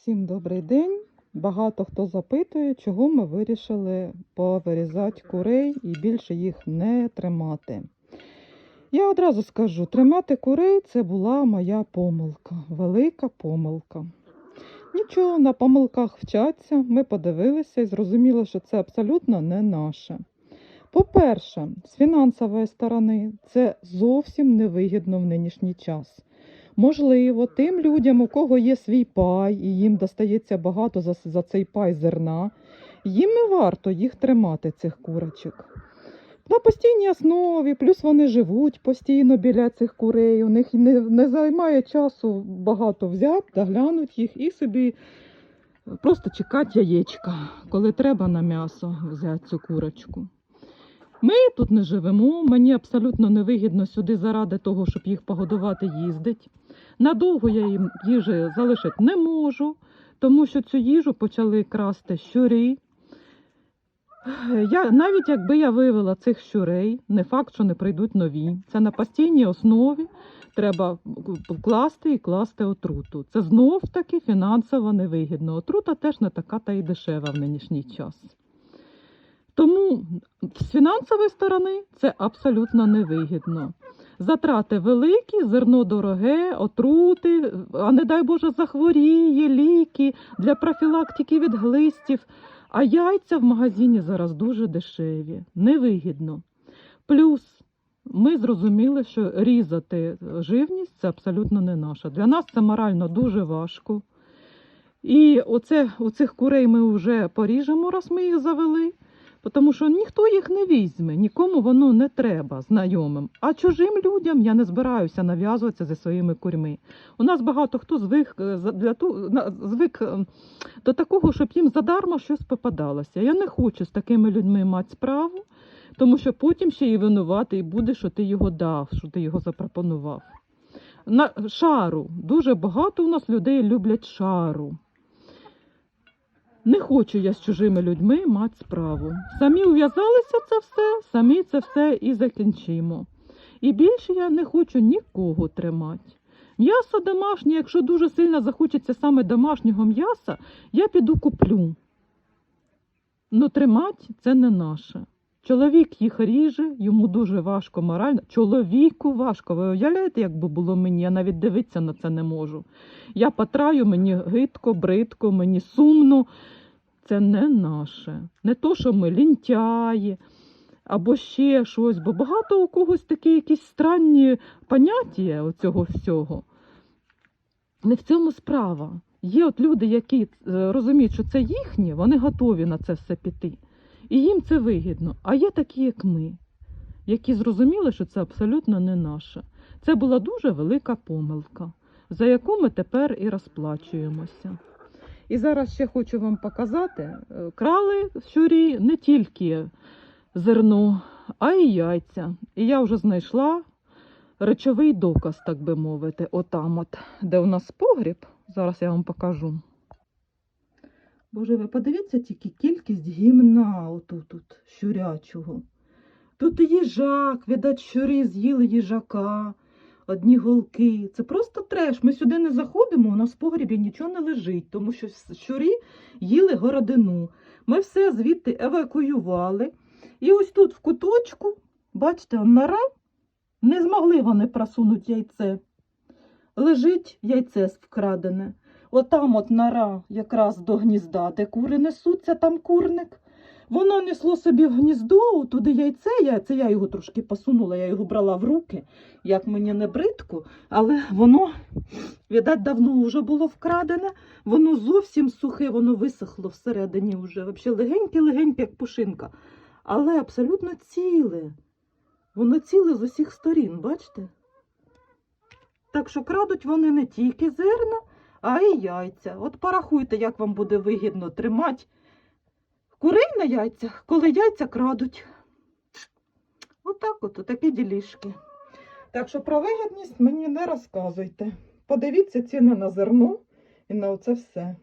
Всім добрий день. Багато хто запитує, чого ми вирішили повирізати курей і більше їх не тримати. Я одразу скажу, тримати курей це була моя помилка, велика помилка. Нічого, на помилках вчаться, ми подивилися і зрозуміли, що це абсолютно не наше. По-перше, з фінансової сторони це зовсім невигідно в нинішній час. Можливо, тим людям, у кого є свій пай, і їм достається багато за, за цей пай зерна, їм не варто їх тримати, цих курочок. На постійній основі, плюс вони живуть постійно біля цих курей, у них не, не займає часу багато взяти, доглянуть їх і собі просто чекати яєчка, коли треба на м'ясо взяти цю курочку. Ми тут не живемо, мені абсолютно невигідно сюди заради того, щоб їх погодувати, їздить. Надовго я їм їжі залишити не можу, тому що цю їжу почали красти щурі. Я, навіть якби я вивела цих щурей, не факт, що не прийдуть нові. Це на постійній основі треба класти і класти отруту. Це знов таки фінансово невигідно. Отрута теж не така та й дешева в нинішній час. З фінансової сторони це абсолютно невигідно. Затрати великі, зерно дороге, отрути, а не дай Боже, захворіє, ліки для профілактики від глистів. А яйця в магазині зараз дуже дешеві, невигідно. Плюс ми зрозуміли, що різати живність це абсолютно не наша. Для нас це морально дуже важко. І оце, оцих курей ми вже поріжемо, раз ми їх завели. Тому що ніхто їх не візьме, нікому воно не треба знайомим. А чужим людям я не збираюся нав'язуватися зі своїми курьми. У нас багато хто звик е, для ту, звик е, до такого, щоб їм задарма щось попадалося. Я не хочу з такими людьми мати справу, тому що потім ще і винуватий буде, що ти його дав, що ти його запропонував. На шару дуже багато у нас людей люблять шару. Не хочу я з чужими людьми мати справу. Самі ув'язалися це все, самі це все і закінчимо. І більше я не хочу нікого тримати. М'ясо домашнє, якщо дуже сильно захочеться саме домашнього м'яса, я піду куплю. Но тримати це не наше. Чоловік їх ріже, йому дуже важко морально. Чоловіку важко. Ви уявляєте, як би було мені? Я навіть дивитися на це не можу. Я потраю, мені гидко, бридко, мені сумно. Це не наше. Не то, що ми лінтяї або ще щось, бо багато у когось такі якісь странні поняття цього всього. Не в цьому справа. Є от люди, які е, розуміють, що це їхнє, вони готові на це все піти. І їм це вигідно. А є такі, як ми, які зрозуміли, що це абсолютно не наше. Це була дуже велика помилка, за яку ми тепер і розплачуємося. І зараз ще хочу вам показати: е, крали щурі не тільки зерно, а й яйця. І я вже знайшла речовий доказ, так би мовити, отам, от, де у нас погріб. Зараз я вам покажу. Боже, ви подивіться тільки кількість гімна отут тут, щурячого. Тут і їжак, видать, щурі з'їли їжака, одні голки. Це просто треш. Ми сюди не заходимо, у нас в погрібі нічого не лежить, тому що щурі їли городину. Ми все звідти евакуювали. І ось тут в куточку, бачите, нора, не змогли вони просунути яйце. Лежить яйце вкрадене. Отам от нора якраз до гнізда, де кури несуться, там курник. Воно несло собі в гніздо, туди яйце, я, це я його трошки посунула, я його брала в руки, як мені не бридко, але воно, видать, давно вже було вкрадене, воно зовсім сухе, воно висохло всередині вже, взагалі легеньке-легеньке, як пушинка, але абсолютно ціле. Воно ціле з усіх сторін, бачите? Так що крадуть вони не тільки зерна, а і яйця. От порахуйте, як вам буде вигідно тримати курей на яйцях, коли яйця крадуть. Отак от, такі ділішки. Так що про вигідність мені не розказуйте. Подивіться ціни на зерно і на оце все.